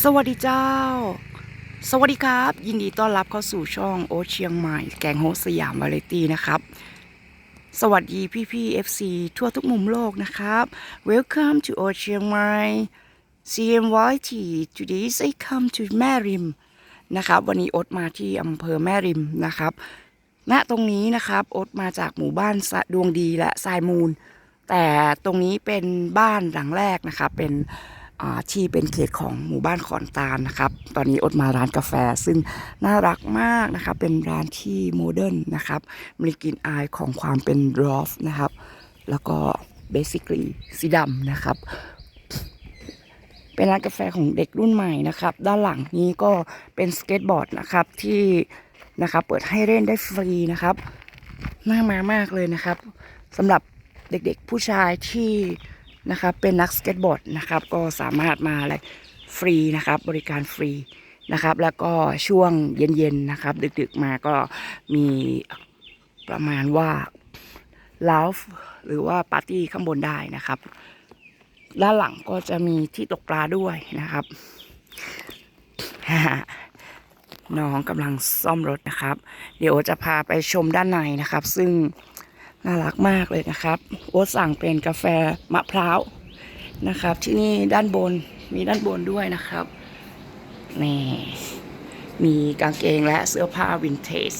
สวัสดีเจ้า สวัสดีครับ ยินดีต้อนรับเข้าสู่ช่องโอเชียงใหม่ แกงโฮสยามวาไรตี้นะครับ สวัสดีพี่พี่ๆ FC ทั่วทุกมุมโลกนะครับ Welcome to โอเชียงใหม่ CMYT Today I come to แม่ริมนะครับ วันนี้โอ๊ตมาที่อำเภอแม่ริมนะครับณตรงนี้นะครับโอ๊ตมาจากหมู่บ้านดวงดีและทรายมูล แต่ตรงนี้เป็นบ้านหลังแรกนะครับเป็น ที่เป็นเขตของหมู่บ้านขอนตาลนะครับ ตอนนี้อดมาร้านกาแฟซึ่งน่ารักมากนะครับ เป็นร้านที่โมเดิร์นนะครับ มีกลิ่นอายของความเป็นรอฟนะครับ แล้วก็เบสิคลีสีดำนะครับ เป็นร้านกาแฟของเด็กรุ่นใหม่นะครับ ด้านหลังนี้ก็เป็นสเก็ตบอร์ดนะครับที่นะครับเปิดให้เล่นได้ฟรีนะครับ น่ามามากเลยนะครับสำหรับเด็กๆผู้ชายที่ นะครับเป็นนักสเก็ตบอร์ดนะครับก็สามารถมาอะไรฟรีนะครับบริการฟรีนะครับ แล้วก็ช่วงเย็นๆนะครับ ดึกๆมาก็มีประมาณว่าลาฟหรือว่าปาร์ตี้ข้างบนได้นะครับ ด้านหลังก็จะมีที่ตกปลาด้วยนะครับน้องกำลังซ่อมรถนะครับ เดี๋ยวจะพาไปชมด้านในนะครับ ซึ่ง น่ารักมากเลยนะครับโอ๊ตสั่งเป็นกาแฟมะพร้าวนะครับ ที่นี่ด้านบนมีด้านบนด้วยนะครับนี่มีกางเกงและเสื้อผ้าวินเทจ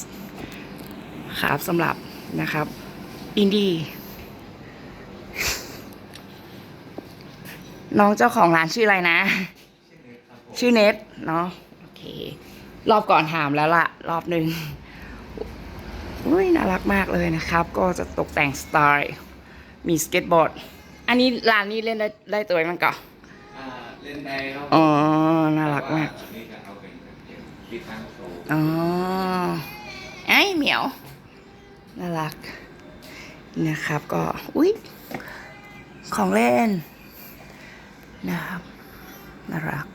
ครับสำหรับนะครับ อินดี้น้องเจ้าของร้านชื่ออะไรนะ ชื่อเน็ตเนาะโอเค รอบก่อนถามแล้วล่ะ รอบหนึ่ง อุ้ยน่ารักมากเลยนะครับ ก็จะตกแต่งสไตล์มีสเก็ตบอร์ด อันนี้ร้านนี้เล่นได้ได้ตัวไหมมันก่อนอ่าเล่นได้ครับอ๋อ น่ารักมากแต่ว่นี่จะเอาเป็นแบบเกมที่ตั้งโชว์อ๋อไอ้เหมียว น่ารักนะครับก็อุ้ยของเล่นนะครับน่ารัก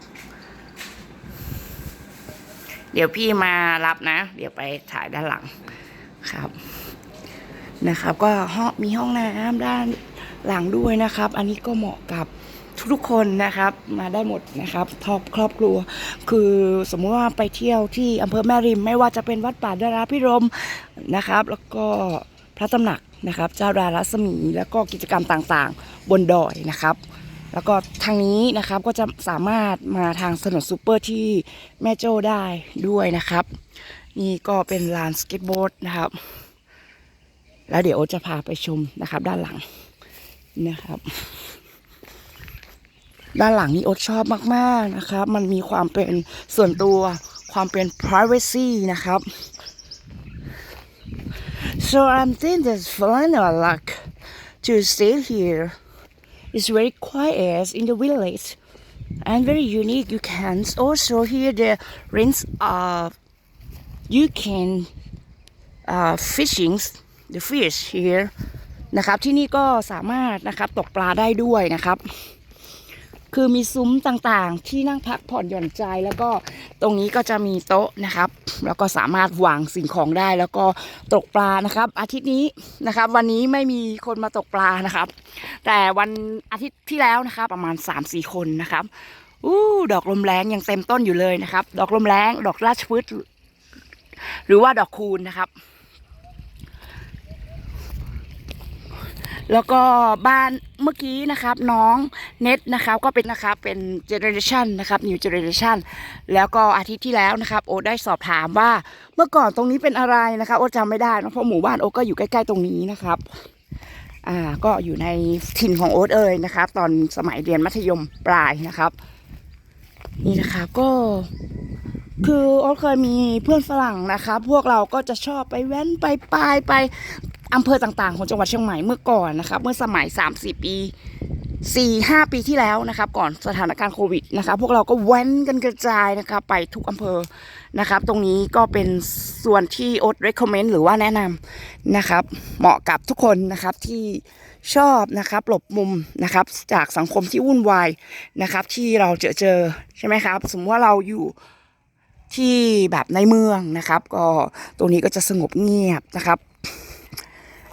เดี๋ยวพี่มารับนะ เดี๋ยวไปถ่ายด้านหลัง ครับนะครับ ก็ห้องมีห้องน้ำด้านหลังด้วยนะครับ อันนี้ก็เหมาะกับทุกๆคนนะครับมาได้หมดนะครับทอบครอบครัว คือสมมุติว่าไปเที่ยวที่อำเภอแม่ริม ไม่ว่าจะเป็นวัดป่าดาราพิรมนะครับ แล้วก็พระตำหนักนะครับ เจ้าดารัศมี แล้วก็กิจกรรมต่างๆ บนดอยนะครับ แล้วก็ทางนี้นะครับก็จะสามารถมาทางถนนซูเปอร์ที่แม่โจ้ได้ด้วยนะครับ นี่ก็เป็นลานสเก็ตบอร์ดนะครับ แล้วเดี๋ยวโอ๊ตจะพาไปชมนะครับ ด้านหลังนะครับ ด้านหลังนี้โอ๊ตชอบมากๆนะครับ มันมีความเป็นส่วนตัวความเป็น privacy นะครับ so I'm think that's fun or luck to stay here it's very quiet in the village and very unique you can also hear the rinse of you can uh, fishing the fish here นะครับที่นี่ก็สามารถนะครับตกปลาได้ด้วยนะครับ คือมีซุ้มต่างๆ ที่นั่งพักผ่อนหย่อนใจ แล้วก็ตรงนี้ก็จะมีโต๊ะนะครับ แล้วก็สามารถวางสิ่งของได้ แล้วก็ตกปลานะครับ อาทิตย์นี้นะครับ วันนี้ไม่มีคนมาตกปลานะครับ แต่วันอาทิตย์ที่แล้วนะครับประมาณ 3-4 คนนะครับอู้ดอกลมแรงยังเต็มต้นอยู่เลยนะครับ ดอกลมแรงดอกราชพฤกษ์หรือว่าดอกคูณนะครับ แล้วก็บ้านเมื่อกี้นะครับน้องเน็ตนะครับก็เป็นนะครับเป็นเจเนอเรชันนะครับ new generation แล้วก็อาทิตย์ที่แล้วนะครับ โอตได้สอบถามว่าเมื่อก่อนตรงนี้เป็นอะไรนะครับโอตจำไม่ได้นะเพราะหมู่บ้านโอตก็อยู่ใกล้ๆตรงนี้นะครับอ่าก็อยู่ในถิ่นของโอ๊ตเอ่ยนะครับ ตอนสมัยเรียนมัธยมปลายนะครับ นี่นะครับก็คือโอ๊ตเคยมีเพื่อนฝรั่งนะครับพวกเราก็จะชอบไปแว้นไปปายไป อำเภอต่างๆ ของจังหวัดเชียงใหม่เมื่อก่อนนะครับ เมื่อสมัย3-4ปี 4-5 ปีที่แล้วนะครับ ก่อนสถานการณ์โควิดนะครับ พวกเราก็แว้นกันกระจายนะครับ ไปทุกอำเภอนะครับ ตรงนี้ก็เป็นส่วนที่โอ๊ต recommend หรือว่าแนะนำนะครับ เหมาะกับทุกคนนะครับที่ชอบนะครับหลบมุมนะครับ จากสังคมที่วุ่นวายนะครับ ที่เราเจอเจอใช่ไหมครับ สมมติว่าเราอยู่ที่แบบในเมืองนะครับ ก็ตรงนี้ก็จะสงบเงียบนะครับ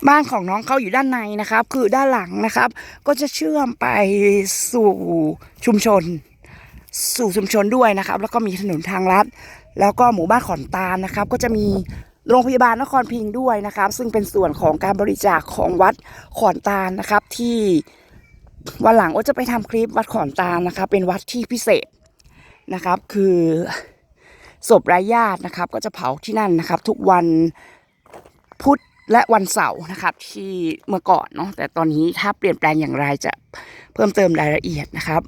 บ้านของน้องเขาอยู่ด้านในนะครับ คือด้านหลังนะครับ ก็จะเชื่อมไปสู่ชุมชน สู่ชุมชนด้วยนะครับ แล้วก็มีถนนทางลัดแล้วก็หมู่บ้านขอนตาลนะครับ ก็จะมีโรงพยาบาลนครพิงค์ด้วยนะครับ ซึ่งเป็นส่วนของการบริจาคของวัดขอนตาลนะครับ ที่วันหลังโอจะไปทำคลิปวัดขอนตาลนะครับ เป็นวัดที่พิเศษนะครับ คือศพไร้ญาตินะครับ ก็จะเผาที่นั่นนะครับ ทุกวันพุธ และวันเสาร์นะครับที่เมื่อก่อนเนาะแต่ตอนนี้ถ้าเปลี่ยนแปลงอย่างไรจะเพิ่มเติมรายละเอียดนะครับ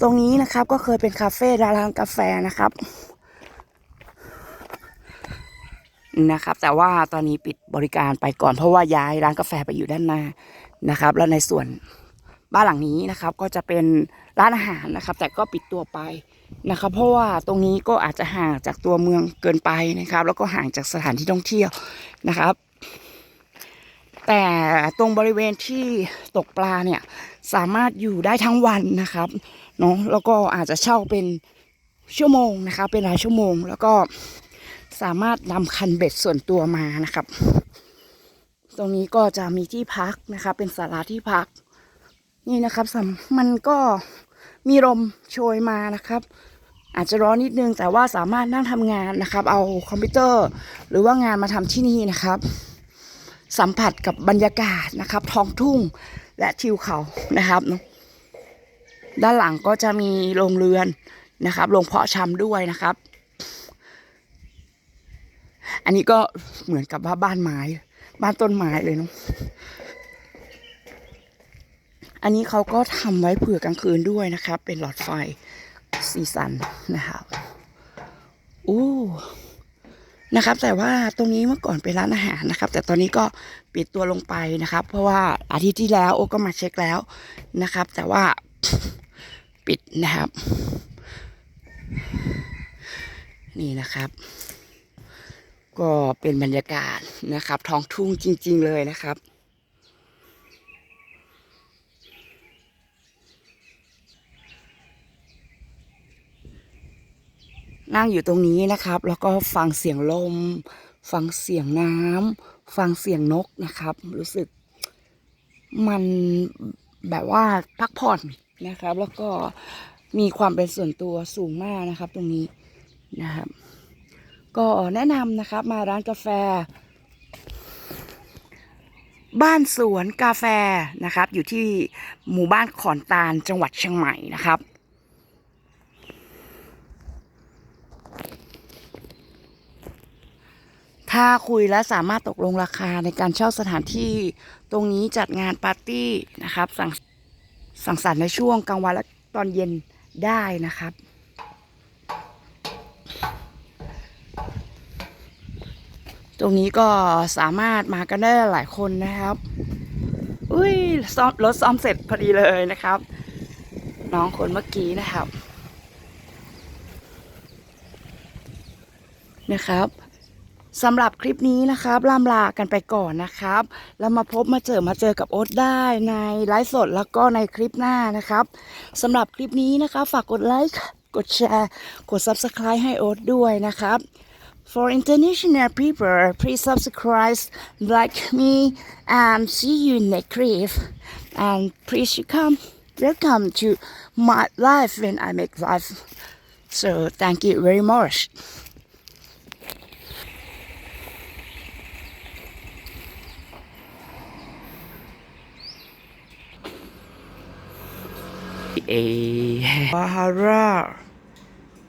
ตรงนี้นะครับก็เคยเป็นคาเฟ่ร้านกาแฟนะครับนะครับ แต่ว่าตอนนี้ปิดบริการไปก่อนเพราะว่าย้ายร้านกาแฟไปอยู่ด้านหน้านะครับ แล้วในส่วนบ้านหลังนี้นะครับ ก็จะเป็นร้านอาหารนะครับ แต่ก็ปิดตัวไป นะครับเพราะว่าตรงนี้ก็อาจจะห่างจากตัวเมืองเกินไปนะครับ แล้วก็ห่างจากสถานที่ท่องเที่ยวนะครับ แต่ตรงบริเวณที่ตกปลาเนี่ยสามารถอยู่ได้ทั้งวันนะครับเนาะแล้วก็อาจจะเช่าเป็นชั่วโมงนะครับเป็นรายชั่วโมง แล้วก็สามารถนำคันเบ็ดส่วนตัวมานะครับ ตรงนี้ก็จะมีที่พักนะครับเป็นศาลาที่พัก นี่นะครับมันก็ มีลมโชยมานะครับ อาจจะร้อนนิดนึงแต่ว่าสามารถนั่งทำงานนะครับ เอาคอมพิวเตอร์ หรือว่างานมาทำที่นี่นะครับ สัมผัสกับบรรยากาศนะครับ ท้องทุ่งและทิวเขานะครับเนอะด้านหลังก็จะมีโรงเรือนนะครับโรงเพาะชำด้วยนะครับ อันนี้ก็เหมือนกับว่าบ้านไม้ บ้านต้นไม้เลยเนาะ อันนี้เขาก็ทำไว้เผื่อกลางคืนด้วยนะครับ เป็นหลอดไฟสีสันนะครับอู้นะครับ แต่ว่าตรงนี้เมื่อก่อนเป็นร้านอาหารนะครับ แต่ตอนนี้ก็ปิดตัวลงไปนะครับ เพราะว่าอาทิตย์ที่แล้วโอก็มาเช็คแล้วนะครับ แต่ว่าปิดนะครับ นี่นะครับ ก็เป็นบรรยากาศนะครับ ท้องทุ่งจริง ๆ เลยนะครับ นั่งอยู่ตรงนี้นะครับ แล้วก็ฟังเสียงลม ฟังเสียงน้ำฟังเสียงนกนะครับ รู้สึก มันแบบว่าพักผ่อนนะครับ แล้วก็มีความเป็นส่วนตัวสูงมากนะครับ ตรงนี้นะครับ ก็แนะนำนะครับมาร้านกาแฟ บ้านสวนกาแฟนะครับ อยู่ที่หมู่บ้านขอนตาลจังหวัดเชียงใหม่นะครับ ถ้าคุยและสามารถตกลงราคาในการเช่าสถานที่ตรงนี้จัดงานปาร์ตี้นะครับ สั่งสั่งสรรค์ในช่วงกลางวันและตอนเย็นได้นะครับตรงนี้ก็สามารถมากันได้หลายคนนะครับ อุ้ยซ้อมรถซ้อมเสร็จพอดีเลยนะครับ น้องคนเมื่อกี้นะครับ นะครับ สำหรับคลิปนี้นะครับล่ำลากันไปก่อนนะครับ แล้วมาพบมาเจอมาเจอกับโอ๊ตได้ในไลฟ์สดแล้วก็ในคลิปหน้านะครับสำหรับคลิปนี้นะครับฝากกดไลค์กดแชร์ กด Subscribe ให้โอ๊ตด้วยนะครับ For international people, please subscribe, like me, and see you in next clip. And please you come, welcome to my life when I make life. So thank you very much. A Bahara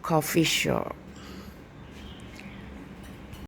coffee shop